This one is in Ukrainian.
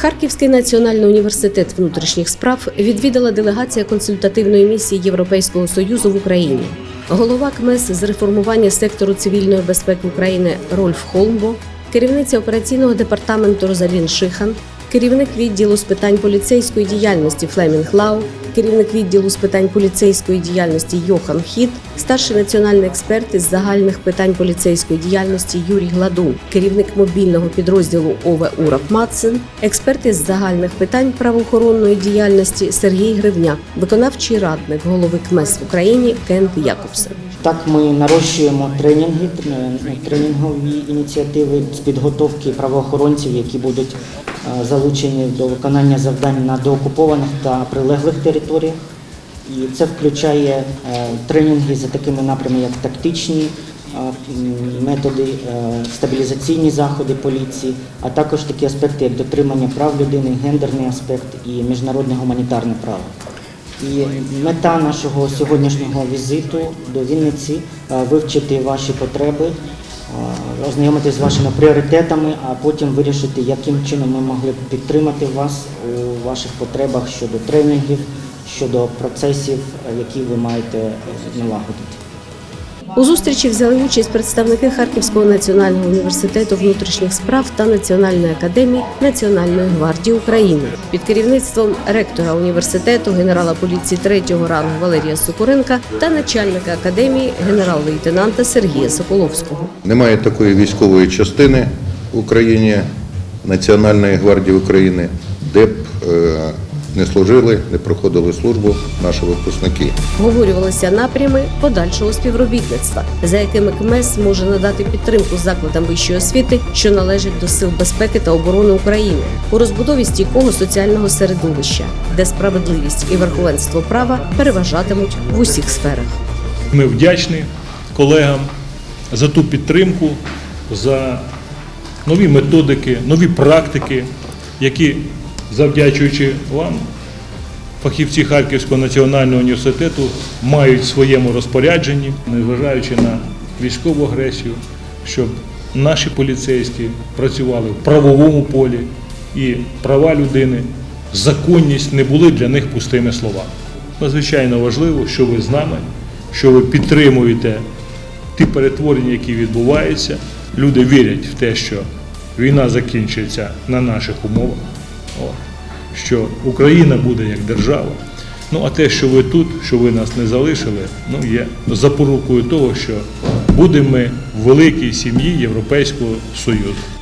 Харківський національний університет внутрішніх справ відвідала делегація консультативної місії Європейського союзу в Україні. Голова КМЕС з реформування сектору цивільної безпеки України Рольф Холмбо, керівниця операційного департаменту Розалін Шихан, керівник відділу з питань поліцейської діяльності Флемінг Лау, керівник відділу з питань поліцейської діяльності Йохан Хіт, старший національний експерт із загальних питань поліцейської діяльності Юрій Гладун, керівник мобільного підрозділу ОВЕ Урап Мацин, експерт із загальних питань правоохоронної діяльності Сергій Гривня, виконавчий радник голови КМЕС в Україні Кент Якобсен. Так, ми нарощуємо тренінги, тренінгові ініціативи з підготовки правоохоронців, які будуть е, залучені до виконання завдань на доокупованих та прилеглих територіях. І це включає е, тренінги за такими напрямами, як тактичні е, методи, е, стабілізаційні заходи поліції, а також такі аспекти, як дотримання прав людини, гендерний аспект і міжнародне гуманітарне право. І мета нашого сьогоднішнього візиту до Вінниці вивчити ваші потреби, ознайомитися з вашими пріоритетами, а потім вирішити, яким чином ми могли б підтримати вас у ваших потребах щодо тренінгів, щодо процесів, які ви маєте налагодити. У зустрічі взяли участь представники Харківського національного університету внутрішніх справ та Національної академії Національної гвардії України під керівництвом ректора університету, генерала поліції третього рангу Валерія Сокуренка та начальника академії генерал-лейтенанта Сергія Соколовського. Немає такої військової частини в Україні Національної гвардії України, де б е, не служили, не проходили службу наші випускники. Обговорювалися напрями подальшого співробітництва, за якими КМЕС може надати підтримку закладам вищої освіти, що належать до сил безпеки та оборони України у розбудові стійкого соціального середовища, де справедливість і верховенство права переважатимуть в усіх сферах. Ми вдячні колегам за ту підтримку, за нові методики, нові практики, які, завдячуючи вам, фахівці Харківського національного університету мають в своєму розпорядженні, незважаючи на військову агресію, щоб наші поліцейські працювали в правовому полі і права людини, законність не були для них пустими словами. Надзвичайно важливо, що ви з нами, що ви підтримуєте ті перетворення, які відбуваються. Люди вірять в те, що війна закінчиться на наших умовах, От. що Україна буде як держава. Ну а те, що ви тут, що ви нас не залишили, ну є запорукою того, що будемо ми в великій сім'ї Європейського Союзу.